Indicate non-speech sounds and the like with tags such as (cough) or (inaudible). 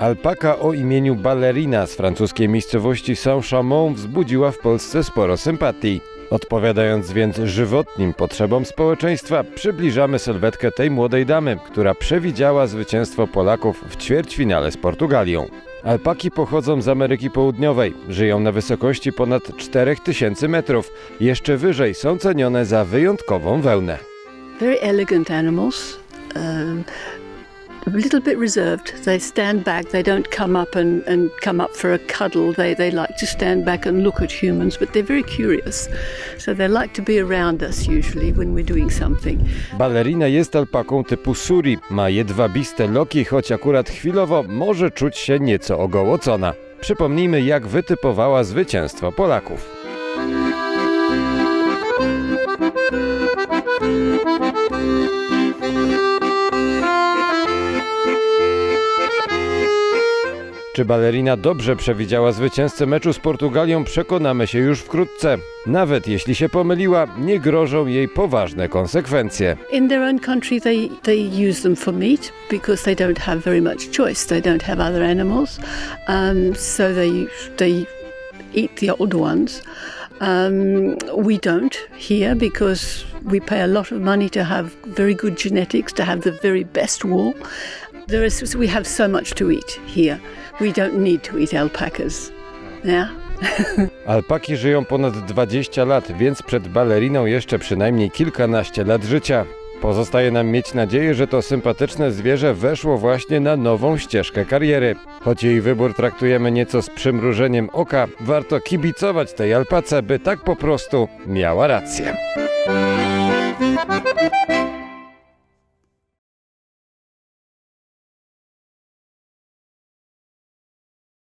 Alpaka o imieniu Ballerina z francuskiej miejscowości Saint-Chamond wzbudziła w Polsce sporo sympatii. Odpowiadając więc żywotnim potrzebom społeczeństwa, przybliżamy sylwetkę tej młodej damy, która przewidziała zwycięstwo Polaków w ćwierćfinale z Portugalią. Alpaki pochodzą z Ameryki Południowej, żyją na wysokości ponad 4000 metrów. Jeszcze wyżej są cenione za wyjątkową wełnę. Very elegant animals. Um, a little bit reserved. They stand back. They don't come up and, and come up for a cuddle. They, they like to stand back and look at humans, but they're very curious. So they like to be around us usually when we're doing something. Ballerina jest alpaką typu suri, ma jedwabiste loki, choć akurat chwilowo może czuć się nieco ogołocona. Przypomnijmy, jak wytypowała zwycięstwo Polaków. Czy balerina dobrze przewidziała zwycięzcę meczu z Portugalią, przekonamy się już wkrótce. Nawet jeśli się pomyliła, nie grożą jej poważne konsekwencje. In their own country, they, they use them for meat because they don't have very much choice. They don't have other animals, um, so they they eat the old ones. Um, we don't here because we pay a lot of money to have very good genetics, to have the very best wool. There is, we have so much to eat here. We don't need to eat alpacas. Yeah. (laughs) Alpaki żyją ponad 20 lat, więc przed baleriną jeszcze przynajmniej kilkanaście lat życia. Pozostaje nam mieć nadzieję, że to sympatyczne zwierzę weszło właśnie na nową ścieżkę kariery. Choć jej wybór traktujemy nieco z przymrużeniem oka, warto kibicować tej alpace, by tak po prostu miała rację.